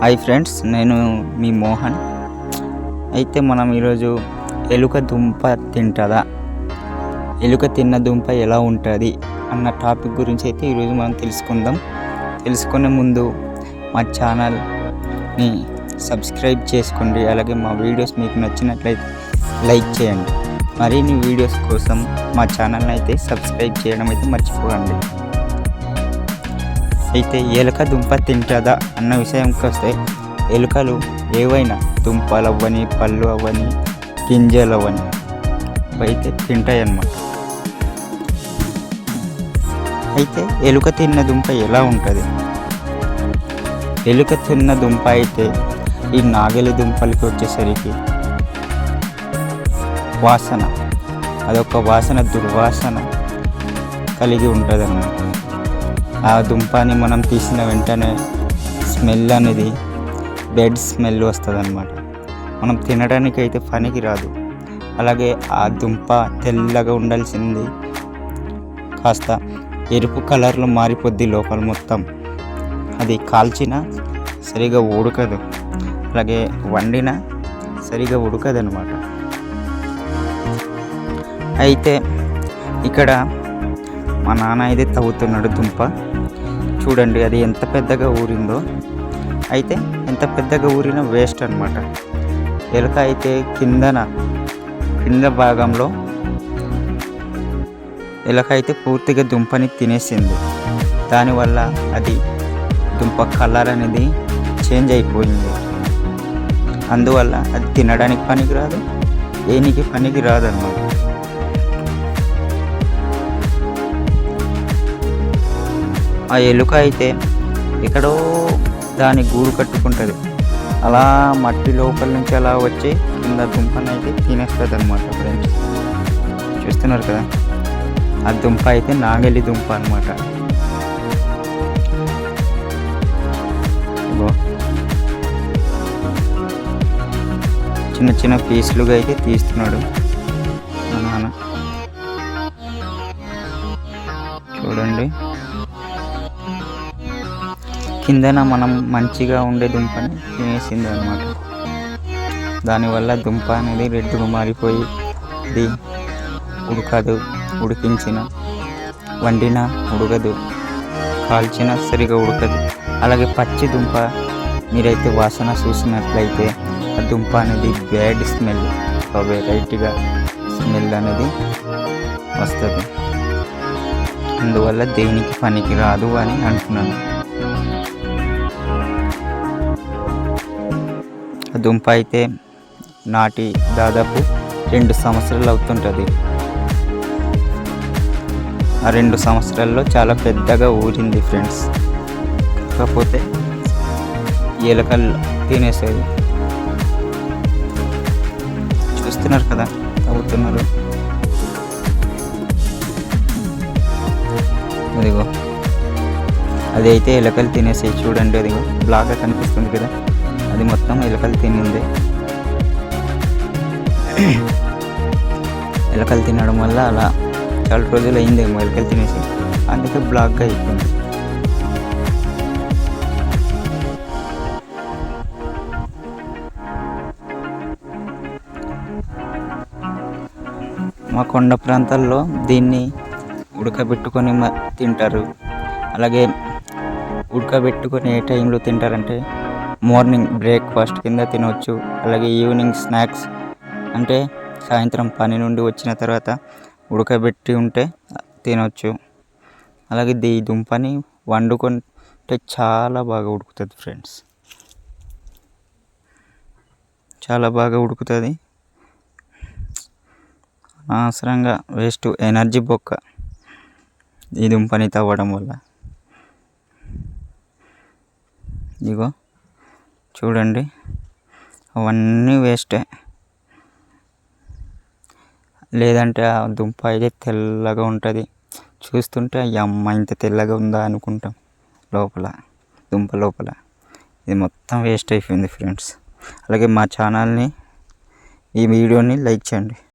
Hi friends నేను మీ మోహన్. అయితే మనం ఈరోజు ఎలుక దుంప తింటుందా? ఎలుక తిన్న దుంప ఎలా ఉంటుంది? అన్న టాపిక్ గురించి అయితే ఈరోజు మనం తెలుసుకుందాం. తెలుసుకునే ముందు మా ఛానల్ని సబ్స్క్రైబ్ చేసుకోండి. అలాగే మా వీడియోస్ మీకు నచ్చినట్లయితే లైక్ చేయండి. మరిన్ని వీడియోస్ కోసం మా ఛానల్ని అయితే సబ్స్క్రైబ్ చేయడం అయితే మర్చిపోకండి. అయితే ఎలుక దుంప తింటుందా అన్న విషయంకి వస్తే ఎలుకలు ఏవైనా దుంపలు అవ్వని పళ్ళు అవ్వని గింజలు అవ్వని అయితే తింటాయి అన్నమాట అయితే ఎలుక తిన్న దుంప ఎలా ఉంటుంది? ఎలుక తిన్న దుంప అయితే ఈ నాగలి దుంపలకి వచ్చేసరికి వాసన అదొక వాసన దుర్వాసన కలిగి ఉంటుంది అన్నమాట ఆ దుంపని మనం తీసిన వెంటనే స్మెల్ అనేది బెడ్ స్మెల్ వస్తుంది అనమాట మనం తినడానికి అయితే పనికి రాదు. అలాగే ఆ దుంప తెల్లగా ఉండాల్సింది. కాస్త ఎరుపు కలర్లో మారిపోద్ది లోపల మొత్తం. అది కాల్చిన సరిగా ఉడకదు. అలాగే వండిన సరిగా ఉడకదు అనమాట అయితే ఇక్కడ మా నాన్న అయితే తవ్వుతున్నాడు దుంప. చూడండి అది ఎంత పెద్దగా ఊరిందో. అయితే ఎంత పెద్దగా ఊరినా వేస్ట్ అనమాట ఎలుక అయితే కిందన కింద భాగంలో ఎలుక అయితే పూర్తిగా దుంపని తినేసింది. దానివల్ల అది దుంప కలర్ అనేది చేంజ్ అయిపోయింది. అందువల్ల అది తినడానికి పనికి రాదు దేనికి పనికి రాదు ఆ ఎలుక అయితే ఎక్కడో దాని గూడు కట్టుకుంటుంది. అలా మట్టి లోపల నుంచి అలా వచ్చి కింద దుంపని అయితే తినేస్తుంది అనమాట ఫ్రెండ్స్ చూస్తున్నారు కదా? ఆ దుంప అయితే నాగలి దుంప అనమాట చిన్న చిన్న పీసులుగా అయితే తీస్తున్నాడు మా నాన్న. చూడండి. కిందన మనం మంచిగా ఉండే దుంపని తినేసింది అనమాట దానివల్ల దుంప అనేది రెడ్డుగా మారిపోయి ఇది ఉడకదు ఉడికించిన వండిన ఉడకదు కాల్చిన సరిగా ఉడకదు. అలాగే పచ్చి దుంప మీరైతే వాసన చూసినట్లయితే ఆ దుంప అనేది బ్యాడ్ స్మెల్ వెరైటీగా స్మెల్ అనేది వస్తుంది. అందువల్ల దేనికి పనికి రాదు అని అంటున్నాను. దుంప అయితే నాటి దాదాపు రెండు సంవత్సరాలు అవుతుంటుంది. ఆ రెండు సంవత్సరాల్లో చాలా పెద్దగా ఊరింది ఫ్రెండ్స్. కాకపోతే ఎలకలు తినేసేది. చూస్తున్నారు కదా అవుతున్నారు. అదిగో అది అయితే ఎలకలు తినేసాయి చూడండి అదిగో బ్లాక్గా కనిపిస్తుంది కదా. అది మొత్తం ఎలకలు తినింది. ఎలకలు తినడం వల్ల అలా చాలా రోజులు అయిందేమో ఎలకలు తినేసి. అందుకే బ్లాక్ అయిపోయింది. మా కొండ ప్రాంతాల్లో దీన్ని ఉడకబెట్టుకొని తింటారు. అలాగే ఉడకబెట్టుకొని ఏ టైంలో తింటారంటే మార్నింగ్ బ్రేక్ఫాస్ట్ కింద తినవచ్చు అలాగే ఈవినింగ్ స్నాక్స్ అంటే సాయంత్రం పని నుండి వచ్చిన తర్వాత ఉడకబెట్టి ఉంటే తినవచ్చు అలాగే దీ దుంపని వండుకుంటే చాలా బాగా ఉడుకుతుంది ఫ్రెండ్స్. చాలా బాగా ఉడుకుతుంది. అనవసరంగా వేస్ట్ ఎనర్జీ బొక్క ఈ దుంపని తవ్వడం వల్ల. ఇగో. చూడండి. అవన్నీ వేస్టే. లేదంటే ఆ దుంప అయితే తెల్లగా ఉంటుంది. చూస్తుంటే ఈ అమ్మ ఇంత తెల్లగా ఉందా అనుకుంటాం. లోపల దుంప లోపల. ఇది మొత్తం వేస్ట్ అయిపోయింది ఫ్రెండ్స్. అలాగే మా ఛానల్ని ఈ వీడియోని లైక్ చేయండి.